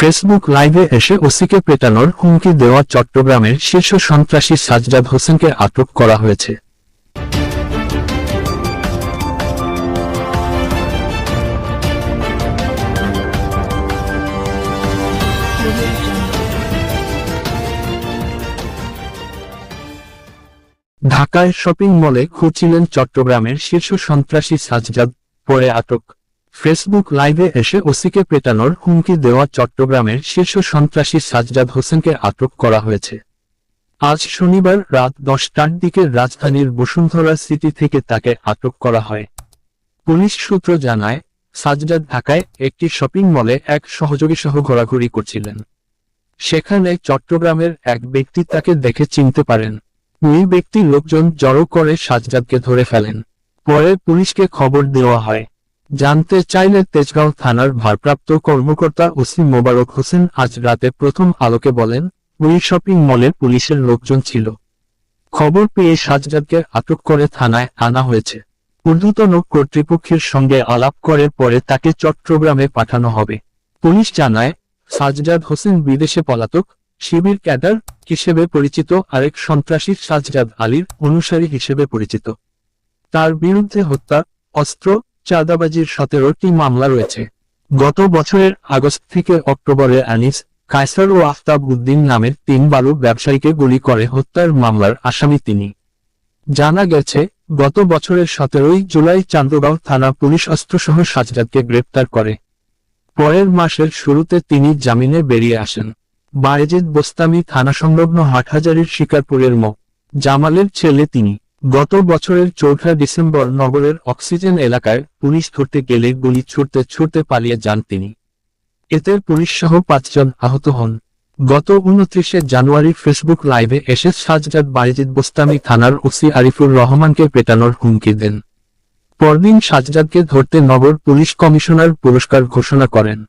Facebook লাইভে এসে ওসিকে পেটানোর হুমকি দেওয়া চট্টগ্রামের শীর্ষ সন্ত্রাসী সাজজাদ হোসেনকে আটক করা হয়েছে। ঢাকায় শপিং মলে খুঁজছিলেন চট্টগ্রামের শীর্ষ সন্ত্রাসী সাজজাদ, পরে আটক। ফেসবুক লাইভে এসে ওসিকে পেটানোর হুমকি দেওয়া চট্টগ্রামের শীর্ষ সন্ত্রাসী সাজজাদ হোসেনকে আটক করা হয়েছে। আজ শনিবার রাত দশটার দিকে রাজধানীর বসুন্ধরা সিটি থেকে তাকে আটক করা হয়। পুলিশ সূত্র জানায়, সাজজাদ ঢাকায় একটি শপিং মলে এক সহযোগী সহ ঘোরাঘুরি করছিলেন। সেখানে চট্টগ্রামের এক ব্যক্তি তাকে দেখে চিনতে পারেন। ওই ব্যক্তি লোকজন জড়ো করে সাজজাদকে ধরে ফেলেন। পরে পুলিশকে খবর দেওয়া হয়। জানতে চাইলে তেজগাঁও থানার ভারপ্রাপ্ত কর্মকর্তা ওসি মোবারক হোসেন আজ রাতে প্রথম আলোকে বলেন, ওই শপিং মলে পুলিশের লোকজন ছিল। খবর পেয়ে সাজজাদকে আটক করে থানায় আনা হয়েছে। ঊর্ধ্বতন কর্তৃপক্ষের সঙ্গে আলাপ করে পরে তাকে চট্টগ্রামে পাঠানো হবে। পুলিশ জানায়, সাজজাদ হোসেন বিদেশে পলাতক, শিবির ক্যাডার হিসেবে পরিচিত আরেক সন্ত্রাসী সাজজাদ আলীর অনুসারী হিসেবে পরিচিত। তার বিরুদ্ধে হত্যা, অস্ত্র চাঁদাবাজির সতেরোটি মামলা রয়েছে। গত বছরের আগস্ট থেকে অক্টোবরে আনিস, কায়সার ও আফতাব উদ্দিন নামের তিন বালু ব্যবসায়ীকে গুলি করে হত্যার মামলার আসামি তিনি। জানা গেছে, গত বছরের সতেরোই জুলাই চান্দগাঁও থানা পুলিশ অস্ত্রসহ সাজরাতকে গ্রেপ্তার করে। পরের মাসের শুরুতে তিনি জামিনে বেরিয়ে আসেন। বায়েজিদ বোস্তামি থানা সংলগ্ন হাটহাজারির শিকারপুরের মো। জামালের ছেলে তিনি। গত বছরের চৌঠা ডিসেম্বর নগরের অক্সিজেন এলাকায় পুলিশ ধরতে গেলে গুলি ছুটতে ছুটতে পালিয়ে যান তিনি। এতে পুলিশ সহ পাঁচজন আহত হন। গত উনত্রিশে জানুয়ারি ফেসবুক লাইভে এসে সাজজাদ বায়েজিদ বোস্তামি থানার ওসি আরিফুর রহমানকে পেটানোর হুমকি দেন। পরদিন সাজজাদকে ধরতে নগর পুলিশ কমিশনার পুরস্কার ঘোষণা করেন।